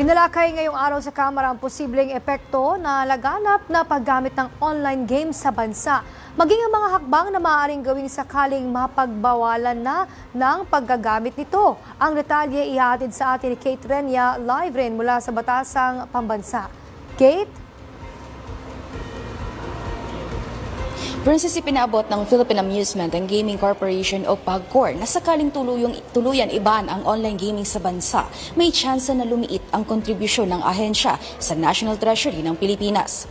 Tinalakay ngayong araw sa Kamara ang posibleng epekto na laganap na paggamit ng online games sa bansa. Maging ang mga hakbang na maaaring gawing sakaling mapagbawalan na ng paggagamit nito. Ang detalye ihatid sa atin ni Kate Renya live rin mula sa Batasang Pambansa. Kate? Princess ipinaabot ng Philippine Amusement and Gaming Corporation o PAGCOR na sakaling tuluyong, tuluyan iban ang online gaming sa bansa, may tsansa na lumiit ang kontribusyon ng ahensya sa National Treasury ng Pilipinas.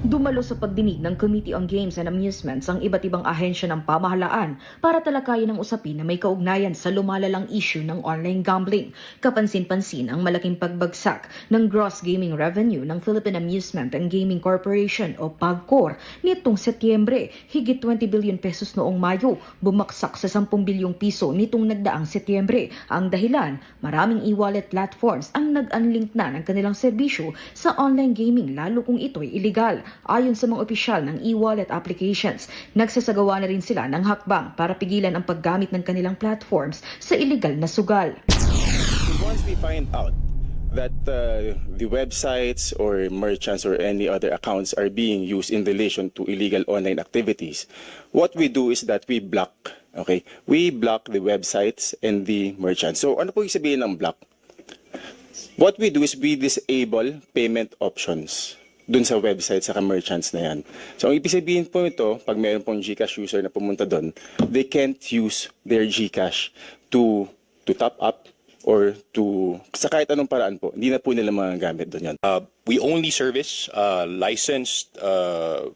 Dumalo sa pagdinig ng Committee on Games and Amusements ang iba't ibang ahensya ng pamahalaan para talakayin ang usapin na may kaugnayan sa lumalalang issue ng online gambling. Kapansin-pansin ang malaking pagbagsak ng gross gaming revenue ng Philippine Amusement and Gaming Corporation o PAGCOR nitong Setyembre, higit 20 billion pesos noong Mayo, bumaksak sa 10 bilyong piso nitong nagdaang Setyembre. Ang dahilan, maraming e-wallet platforms ang nag-unlink na ng kanilang serbisyo sa online gaming lalo kung ito'y illegal. Ayon sa mga opisyal ng e-wallet applications, nagsasagawa na rin sila ng hakbang para pigilan ang paggamit ng kanilang platforms sa illegal na sugal. once we find out that uh, the websites or merchants or any other accounts are being used in relation to illegal online activities, what we do is that we block, okay? We block the websites and the merchants. So ano po yung sabihin ng block? What we do is we disable payment options dun sa website sa merchants na yan. So, ang ibig sabihin po ito, pag meron pong GCash user na pumunta doon, they can't use their GCash to to top up or to sa kahit anong paraan po. Hindi na po nila magagamit doon yan. Uh, we only service uh, licensed, uh,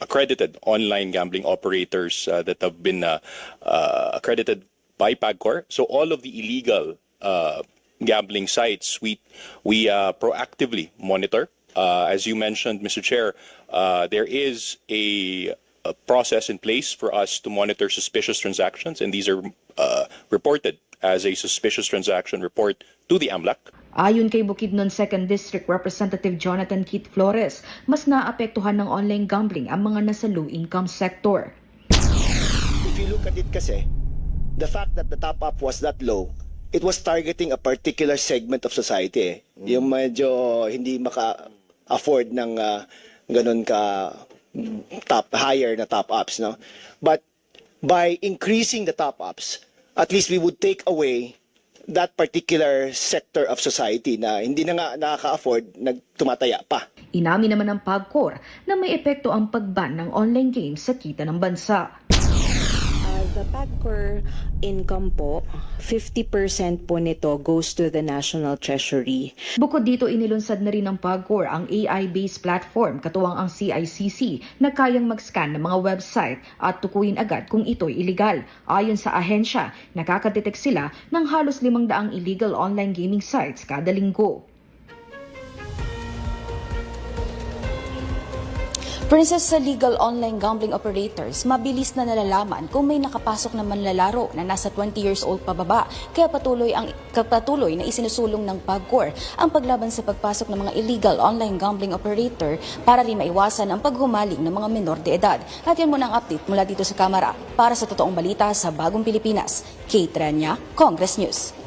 accredited online gambling operators uh, that have been uh, uh, accredited by PAGCOR. So all of the illegal uh, gambling sites, we we uh, proactively monitor. Uh, as you mentioned, Mr. Chair, uh, there is a, a process in place for us to monitor suspicious transactions, and these are uh, reported as a suspicious transaction report to the AMLAC. Ayon kay Bukidnon 2nd District Representative Jonathan Keith Flores, mas naapektuhan ng online gambling ang mga nasa low-income sector. if you look at it kasi, the fact that the top up was that low, it was targeting a particular segment of society. Eh. Yung medyo hindi maka-afford ng ah, ganun ka top higher na top ups, no? But by increasing the top ups, at least we would take away that particular sector of society na hindi na nga nakaka-afford, nagtumataya pa. Inamin naman ng PAGCOR na may epekto ang pagban ng online games sa kita ng bansa. PAGCOR income po, 50% po nito goes to the National Treasury. Bukod dito, inilunsad na rin ng PAGCOR ang AI-based platform katuwang ang CICC na kayang mag-scan ng mga website at tukuyin agad kung ito'y illegal. Ayon sa ahensya, nakakadetect sila ng halos 500 illegal online gaming sites kada linggo. Princess sa legal online gambling operators, mabilis na nalalaman kung may nakapasok na manlalaro na nasa 20 years old pababa. Kaya patuloy ang kapatuloy na isinusulong ng PAGCOR ang paglaban sa pagpasok ng mga illegal online gambling operator para rin maiwasan ang paghumaling ng mga menor de edad. At yan muna ang update mula dito sa Kamara. Para sa totoong balita sa Bagong Pilipinas, Kate Rania, Congress News.